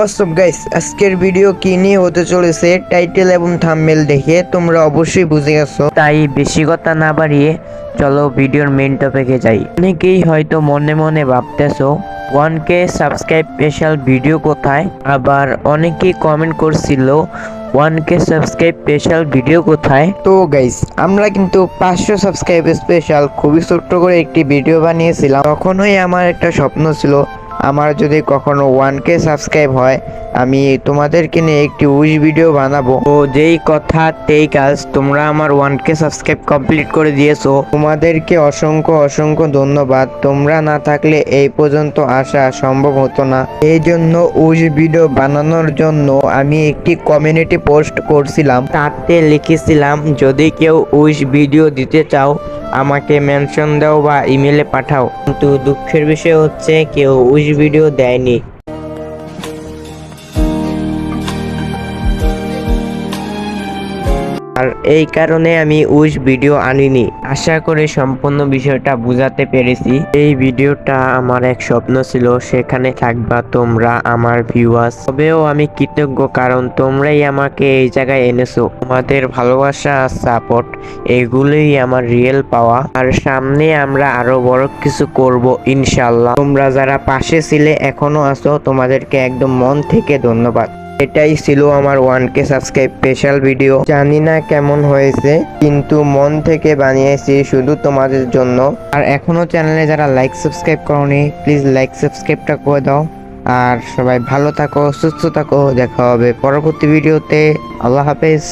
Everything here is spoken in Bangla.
হোয়াটসঅ্যাপ গাইস আজকের ভিডিও কি নিয়ে হতে চলেছে? টাইটেল এবং থাম্বনেল দেখে তোমরা অবশ্যই বুঝে গেছো। তাই বেশি কথা না বাড়িয়ে চলো ভিডিওর মেইন টপিকে যাই। অনেকেই হয়তো মনে মনে ভাবতেছো one K subscribe special video কোথায়? আবার অনেকেই কমেন্ট করছিল one K subscribe special video কোথায়? তো গাইস আমরা কিন্তু পাঁচশো সাবস্ক্রাইব স্পেশাল খুবই ছোট্ট করে একটি ভিডিও বানিয়েছিলাম। তখনই আমার একটা স্বপ্ন ছিল আমার যদি কখনো ওয়ান কে সাবস্ক্রাইব হয়, আমি তোমাদেরকে নিয়ে একটি উইশ ভিডিও বানাবো। তো যেই কথা, তেই কাজ, তোমরা আমার ওয়ান কে সাবস্ক্রাইব কমপ্লিট করে দিয়েছ। তোমাদেরকে অসংখ্য অসংখ্য ধন্যবাদ। তোমরা না থাকলে এই পর্যন্ত আসা সম্ভব হতো না। এই জন্য উইশ ভিডিও বানানোর জন্য আমি একটি কমিউনিটি পোস্ট করছিলাম। তাতে লিখেছিলাম, যদি কেউ উইশ ভিডিও দিতে চাও আমাকে মেনশন দাও বা ইমেলে পাঠাও। কিন্তু দুঃখের বিষয় হচ্ছে কেউ উইশ ভিডিও দেয়নি। আর এই কারণে আমি উইশ ভিডিও আনিনি। আশা করি সম্পূর্ণ বিষয়টা বুঝাতে পেরেছি। এই ভিডিওটা আমার এক স্বপ্ন ছিল, সেখানে থাকবা তোমরা আমার ভিউয়ার্স তবেও আমি কৃতজ্ঞ, কারণ তোমরাই আমাকে এই জায়গায় এনেছো। তোমাদের ভালোবাসা আর সাপোর্ট এগুলোই আমার রিয়েল পাওয়া। আর সামনে আমরা আরও বড় কিছু করব ইনশাল্লাহ তোমরা যারা পাশে ছিলে, এখনও আছো, তোমাদেরকে একদম মন থেকে ধন্যবাদ। এটাই ছিল আমার one K subscribe special video জানি না কেমন হয়েছে, কিন্তু মন থেকে বানিয়েছি শুধু তোমাদের জন্য। আর এখনও চ্যানেলে যারা লাইক সাবস্ক্রাইব করনি প্লিজ লাইক সাবস্ক্রাইবটা করে দাও। আর সবাই ভালো থাকো, সুস্থ থাকো, দেখা হবে পরবর্তী ভিডিওতে আল্লাহ হাফেজ।